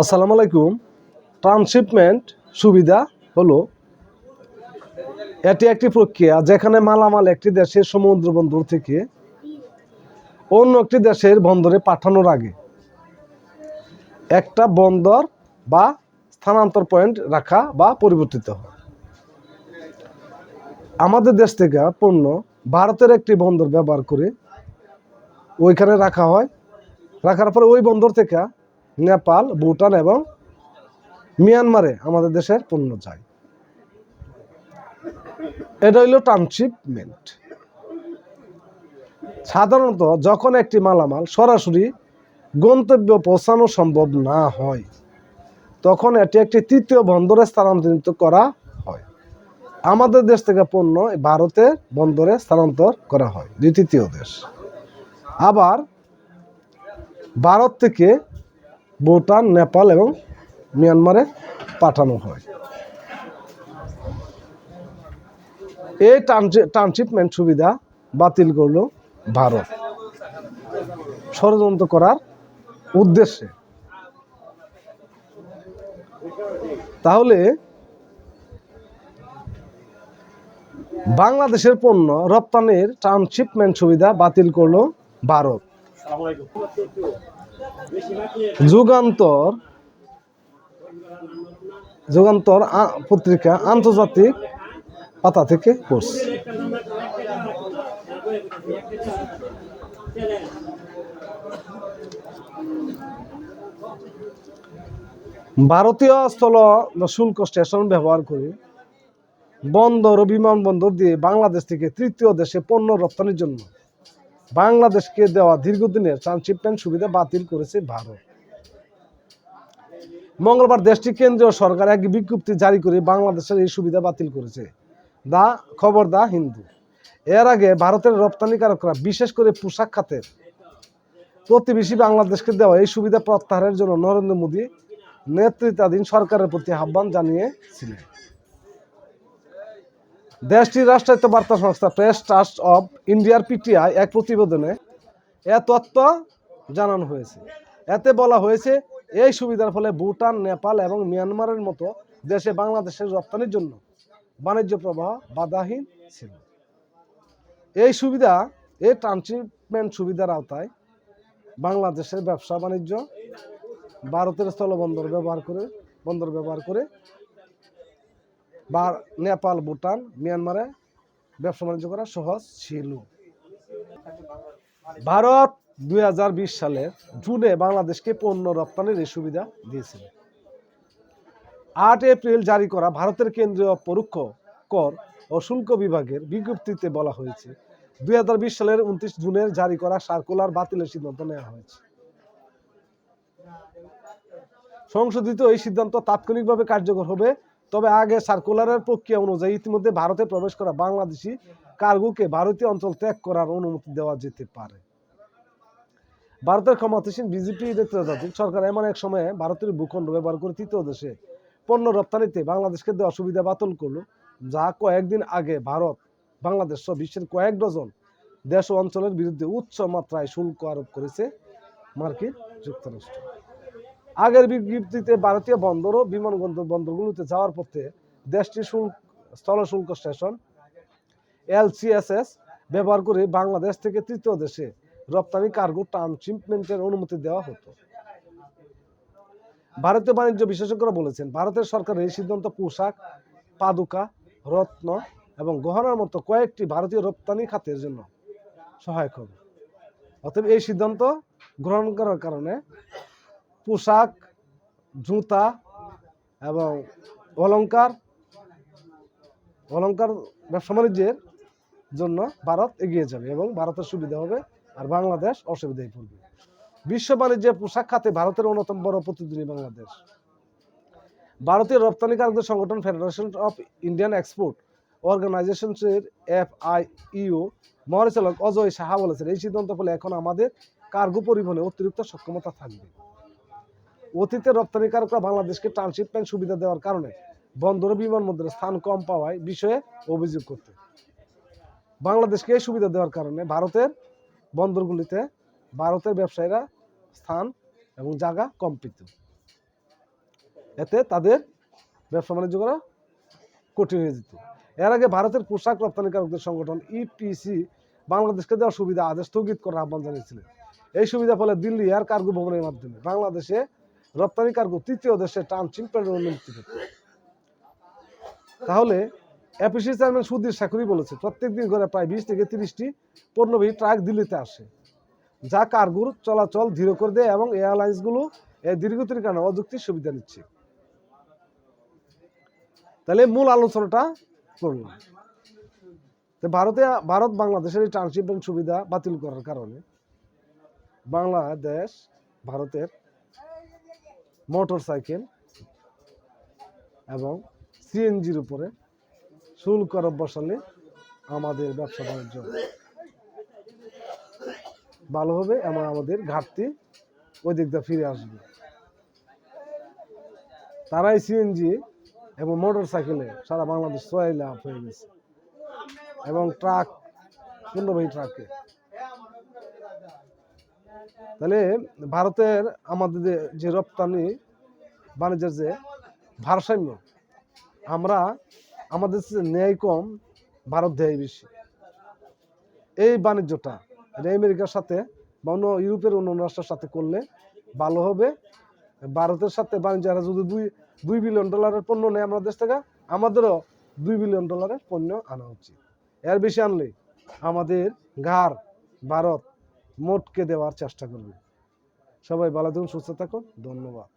আসসালামু আলাইকুম। ট্রান্সশিপমেন্ট সুবিধা হলো, এটি একটি প্রক্রিয়া যেখানে মালামাল একটি দেশের সমুদ্র বন্দর থেকে অন্য একটি দেশের বন্দরে পাঠানোর আগে একটা বন্দর বা স্থানান্তর পয়েন্ট রাখা বা পরিবর্তিত হয়। আমাদের দেশ থেকে পণ্য ভারতের একটি বন্দর ব্যবহার করে ওইখানে রাখা হয়। রাখার পরে ওই বন্দর থেকে নেপাল, ভুটান এবং মিয়ানমারে আমাদের দেশের পণ্য যায়। এটা হইল ট্রান্সশিপমেন্ট। সাধারণত যখন একটি মালামাল সরাসরি গন্তব্য পৌঁছানো সম্ভব না হয়, তখন এটি একটি তৃতীয় বন্দরে স্থানান্তরিত করা হয়। আমাদের দেশ থেকে পণ্য ভারতের বন্দরে স্থানান্তর করা হয়, দ্বিতীয় দেশ। আবার ভারত থেকে ভুটান, নেপাল এবং মিয়ানমারে পাঠানো হয়। এই ট্রান্সশিপমেন্ট সুবিধা বাতিল করল ভারত। ষড়যন্ত্র করার উদ্দেশ্যে। তাহলে বাংলাদেশের পণ্য রপ্তানির ট্রান্সশিপমেন্ট সুবিধা বাতিল করল ভারত। যুগান্তর যুগান্তর পত্রিকা আন্তর্জাতিক পাতা থেকে পড়ছে। ভারতীয় স্থল শুল্ক স্টেশন ব্যবহার করে বন্দর ও বিমানবন্দর দিয়ে বাংলাদেশ থেকে তৃতীয় দেশে পণ্য রপ্তানির জন্য বাংলাদেশকে দেওয়া দীর্ঘদিনের ট্রান্সশিপমেন্ট সুবিধা বাতিল করেছে ভারত। মঙ্গলবার দেশটির কেন্দ্রীয় সরকার এক বিজ্ঞপ্তি জারি করে বাংলাদেশের এই সুবিধা বাতিল করেছে। দা খবর দা হিন্দু। এর আগে ভারতের রপ্তানিকারকরা বিশেষ করে পোশাক খাতের প্রতিবেশী বাংলাদেশকে দেওয়া এই সুবিধা প্রত্যাহারের জন্য নরেন্দ্র মোদী নেতৃত্বাধীন সরকারের প্রতি আহ্বান জানিয়েছিলেন। দেশটির রাষ্ট্রায়ত্ত বার্তা সংস্থা প্রেস ট্রাস্ট অব ইন্ডিয়ার পিটিআই এক প্রতিবেদনে এ তথ্য জানানো হয়েছে। এতে বলা হয়েছে, এই সুবিধার ফলে ভুটান, নেপাল এবং মিয়ানমারের মতো দেশে বাংলাদেশের রপ্তানির জন্য বাণিজ্য প্রবাহ বাধাহীন ছিল। এই সুবিধা, এই ট্রান্সশিপমেন্ট সুবিধার আওতায় বাংলাদেশের ব্যবসা বাণিজ্য, ভারতের স্থলবন্দর ব্যবহার করে, বন্দর ব্যবহার করে বা নেপাল, ভুটান, মিয়ানমারে ব্যবসা বাণিজ্য করা সহজ ছিল। ভারত দুই সালের জুনে বাংলাদেশকে পণ্য রপ্তানির এই সুবিধা দিয়েছিল। আট এপ্রিল জারি করা ভারতের কেন্দ্রীয় পরোক্ষ কর ও শুল্ক বিভাগের বিজ্ঞপ্তিতে বলা হয়েছে, দুই হাজার বিশ সালের উনত্রিশ জুনের জারি করা সার্কুলার বাতিলের সিদ্ধান্ত নেওয়া হয়েছে। সংশোধিত এই সিদ্ধান্ত তাৎক্ষণিকভাবে কার্যকর হবে তবে আগে সার্কুলারের প্রক্রিয়া অনুযায়ী ইতিমধ্যে ভারতে প্রবেশ করা বাংলাদেশি কার্গোকে ভারতীয় অঞ্চল ত্যাগ করার অনুমতি দেওয়া যেতে পারে। ভারতের ক্ষমতাসীন বিজেপি নেতৃত্বাধীন সরকার এমন এক সময়ে ভারতের ভূখণ্ড ব্যবহার করে তৃতীয় দেশে পণ্য রপ্তানিতে বাংলাদেশকে দেওয়া সুবিধা বাতিল করল, যা কয়েকদিন আগে ভারত, বাংলাদেশ সহ বিশ্বের কয়েক ডজন দেশ ও অঞ্চলের বিরুদ্ধে উচ্চ মাত্রায় শুল্ক আরোপ করেছে মার্কিন যুক্তরাষ্ট্র। আগের বিজ্ঞপ্তিতে ভারতীয় বন্দর ও বিমানবন্দর বন্দরগুলোতে যাওয়ার পথে দেশটির শুল্ক, স্থল শুল্ক স্টেশন, এলসিএসএস ব্যবহার করে বাংলাদেশ থেকে তৃতীয় দেশে রপ্তানি কার্গো ট্রান্সশিপমেন্টের অনুমতি দেওয়া হতো। ভারতীয় বাণিজ্য বিশেষজ্ঞরা বলেছেন, ভারতের সরকারের এই সিদ্ধান্ত পোশাক, পাদুকা, রত্ন এবং গহনার মতো কয়েকটি ভারতীয় রপ্তানি খাতের জন্য সহায়ক হবে। অতএব এই সিদ্ধান্ত গ্রহণ করার কারণে পোশাক, জুতা এবং অলঙ্কার অলঙ্কার ব্যবসা বাণিজ্যের জন্য ভারত এগিয়ে যাবে এবং ভারতের সুবিধা হবে আর বাংলাদেশ অসুবিধায় পড়বে। বিশ্ব বাণিজ্যে পোশাক খাতে ভারতের অন্যতম বড় প্রতিদ্বন্দ্বী বাংলাদেশ। ভারতীয় রপ্তানিকারকদের সংগঠন ফেডারেশন অফ ইন্ডিয়ান এক্সপোর্ট অর্গানাইজেশনসের এফ আই ইউ মহাপরিচালক অজয় সাহা বলেছেন, এই সিদ্ধান্ত ফলে এখন আমাদের কার্গো পরিবহনে অতিরিক্ত সক্ষমতা থাকবে। অতীতে রপ্তানিকারকরা বাংলাদেশকে ট্রান্সশিপমেন্ট সুবিধা দেওয়ার কারণে বন্দর বিমানবন্দরে স্থান কম পাওয়ায় বিষয়ে অভিযোগ করতে। বাংলাদেশকে এই সুবিধা দেওয়ার কারণে ভারতের বন্দরগুলিতে ভারতের ব্যবসায়ীরা স্থান এবং জায়গা কম পেত। এতে তাদের ব্যবসা বাণিজ্য করা কঠিন হয়ে যেত। এর আগে ভারতের পোশাক রপ্তানিকারকদের সংগঠন ইপিসি বাংলাদেশকে দেওয়া সুবিধা আদেশ স্থগিত করার আহ্বান জানিয়েছিলেন। এই সুবিধা ফলে দিল্লি এয়ার কার্গো ভবনের মাধ্যমে বাংলাদেশে রপ্তানি কার্গো তৃতীয় দেশে ট্রান্সশিপমেন্টের অনুমতি পেত তাহলে এপিসি চেয়ারম্যান সুধীর শাকুরি বলেছে প্রত্যেক দিন করে প্রায় বিশ থেকে তিরিশটি পণ্যবাহী ট্রাক দিল্লিতে আসে, যা কার্গোর চলাচল ধীর করে দেয় এবং এয়ারলাইন্সগুলো এই দীর্ঘতির কারণে অযুক্তির সুবিধা নিচ্ছে। তাহলে মূল আলোচনাটা করলাম। ভারতে, ভারত বাংলাদেশের এই ট্রান্সশিপমেন্ট সুবিধা বাতিল করার কারণে বাংলাদেশ ভারতের মোটর সাইকেল এবং সিএনজির উপরে শুল্ক আরোপ বসালে আমাদের ব্যবসা বাণিজ্য ভালো হবে এবং আমাদের ঘাটতি ওই দিক দিয়ে ফিরে আসবে। তারাই সিএনজি এবং মোটর সাইকেলে সারা বাংলাদেশ ছয় লাভ হয়ে গেছে এবং ট্রাক পূর্ণবাহী ট্রাকে। তাহলে ভারতের আমাদের যে- রপ্তানি বাণিজ্যের যে ভারসাম্য, আমরা আমাদের ন্যায় কম, ভারত দেয় বেশি। এই বাণিজ্যটা আমেরিকার সাথে বা অন্য ইউরোপের অন্য রাষ্ট্রের সাথে করলে ভালো হবে। ভারতের সাথে বাণিজ্য এরা যদি দুই দুই বিলিয়ন ডলারের পণ্য নেয় আমাদের দেশ থেকে, আমাদেরও দুই বিলিয়ন ডলারের পণ্য আনা উচিত। এর বেশি আনলে আমাদের ঘাড় ভারত মোটকে দেওয়ার চেষ্টা করবে। সবাই ভালো থাকুন সুস্থ থাকুন। ধন্যবাদ।